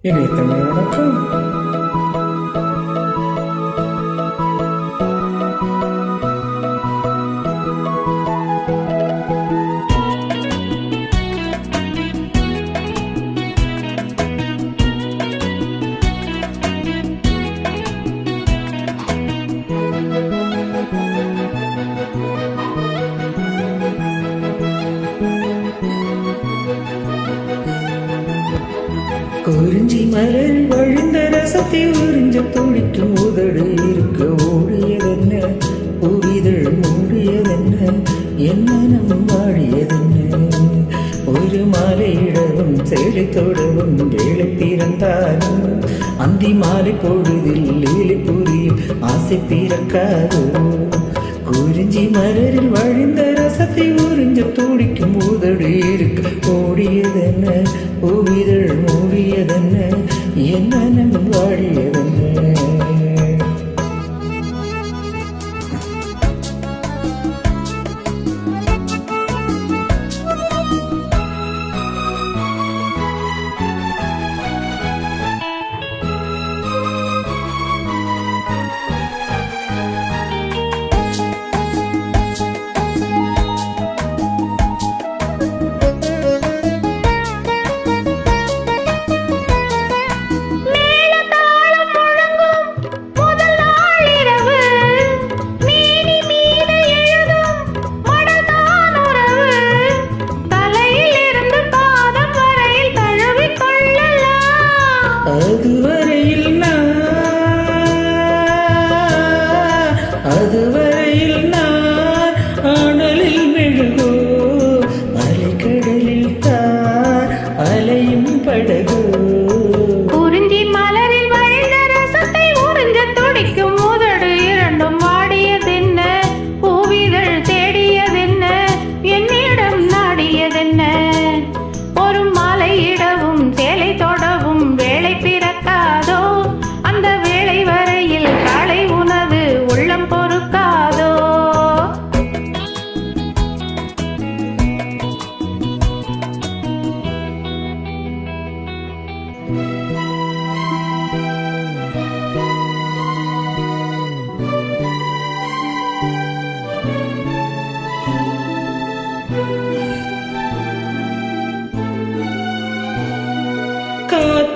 இணைய தமிழ் வணக்கம் குறிஞ்சி மலர் வழிந்த ரசத்தை உறிஞ்ச துடிக்கும் உதடு இருக்க ஓடியதென்ன? புவிதழ் மூடியதென்ன? என் மனம் வாடியதென்ன? ஒரு மாலையிடவும் சேலை தொடவும் வேலை பிறந்தாலும் அந்தி மாலை பொழுதில் லீலை புரியும் ஆசை பிறக்காதோ? குறிஞ்சி மலரில் வழிந்த ரசத்தை உறிஞ்ச துடிக்கும் உதடு இருக்க ஓடியதென்ன? பூவிதழ் மூடியதென்ன என் வாழியதென்ன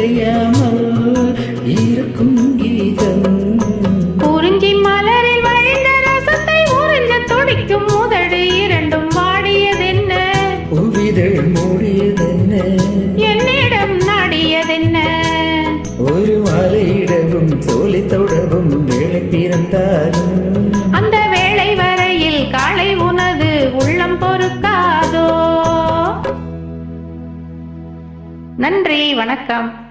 குறையாமல் இருக்கும் கீதம். குறிஞ்சி மலரில் வழிந்த ரசத்தை உறிஞ்ச துடிக்கும் முதடு இரண்டும் வாடியதென்ன? உவிதழ் மூடியதென்ன? என்னிடம் நாடியதென்ன? ஒரு மாலையிடவும் சோலை தொடவும் வேலை பிறந்தாலும். அந்த வேளை வரையில் காலை உனது உள்ளம் பொறுக்காதோ? நன்றி வணக்கம்.